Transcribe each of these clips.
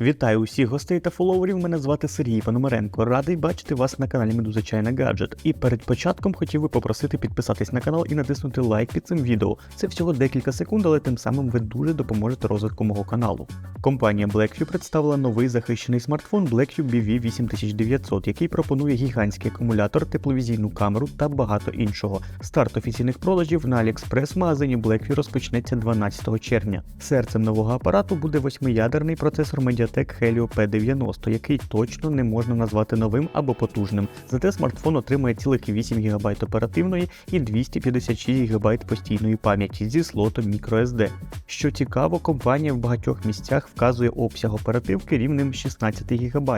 Вітаю усіх гостей та фоловерів. Мене звати Сергій Пономаренко. Радий бачити вас на каналі Медуза Чайна Гаджет. І перед початком хотів би попросити підписатись на канал і натиснути лайк під цим відео. Це всього декілька секунд, але тим самим ви дуже допоможете розвитку мого каналу. Компанія Blackview представила новий захищений смартфон Blackview BV 8900, який пропонує гігантський акумулятор, тепловізійну камеру та багато іншого. Старт офіційних продажів на AliExpress магазині Blackview розпочнеться 12 червня. Серцем нового апарату буде восьмиядерний процесор Mediatek Helio P90, який точно не можна назвати новим або потужним. Зате смартфон отримає цілих 8 ГБ оперативної і 256 ГБ постійної пам'яті зі слотом microSD. Що цікаво, компанія в багатьох місцях вказує обсяг оперативки рівнем 16 ГБ,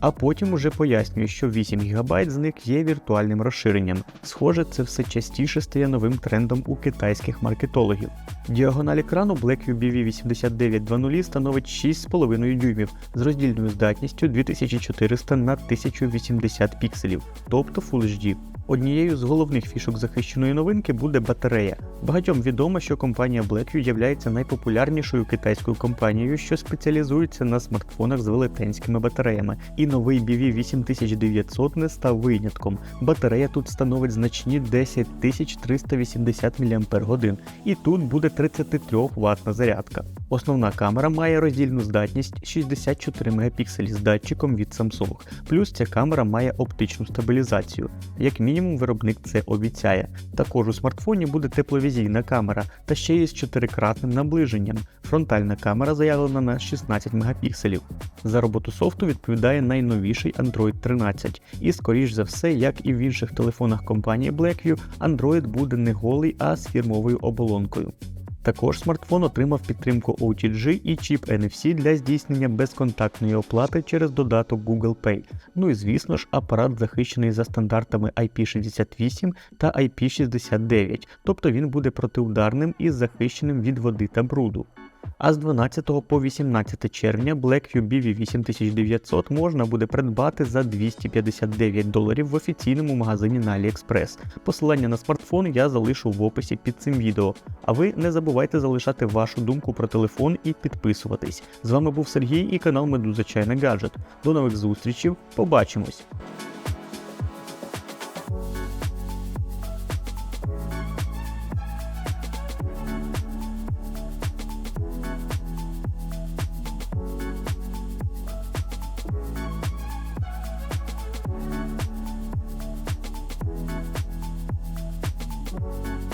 а потім уже пояснює, що 8 ГБ з них є віртуальним розширенням. Схоже, це все частіше стає новим трендом у китайських маркетологів. Діагональ екрану Blackview BV8920 становить 6,5 дюймів з роздільною здатністю 2400 на 1080 пікселів, тобто Full HD. Однією з головних фішок захищеної новинки буде батарея. Багатьом відомо, що компанія Blackview є найпопулярнішою китайською компанією, що спеціалізується на смартфонах з велетенськими батареями. І новий BV 8900 не став винятком. Батарея тут становить значні 10380 мАч, і тут буде 33 ватна зарядка. Основна камера має роздільну здатність 64 Мп з датчиком від Samsung. Плюс ця камера має оптичну стабілізацію. Як мінімум, виробник це обіцяє. Також у смартфоні буде тепловізійна камера та ще й з чотирикратним наближенням. Фронтальна камера заявлена на 16 Мп. За роботу софту відповідає найновіший Android 13. І скоріш за все, як і в інших телефонах компанії Blackview, Android буде не голий, а з фірмовою оболонкою. Також смартфон отримав підтримку OTG і чіп NFC для здійснення безконтактної оплати через додаток Google Pay. Ну і звісно ж, апарат захищений за стандартами IP68 та IP69, тобто він буде протиударним і захищеним від води та бруду. А з 12 по 18 червня Blackview BV 8900 можна буде придбати за 259 доларів в офіційному магазині на AliExpress. Посилання на смартфон я залишу в описі під цим відео. А ви не забувайте залишати вашу думку про телефон і підписуватись. З вами був Сергій і канал Медуза Чайна Гаджет. До нових зустрічей, побачимось!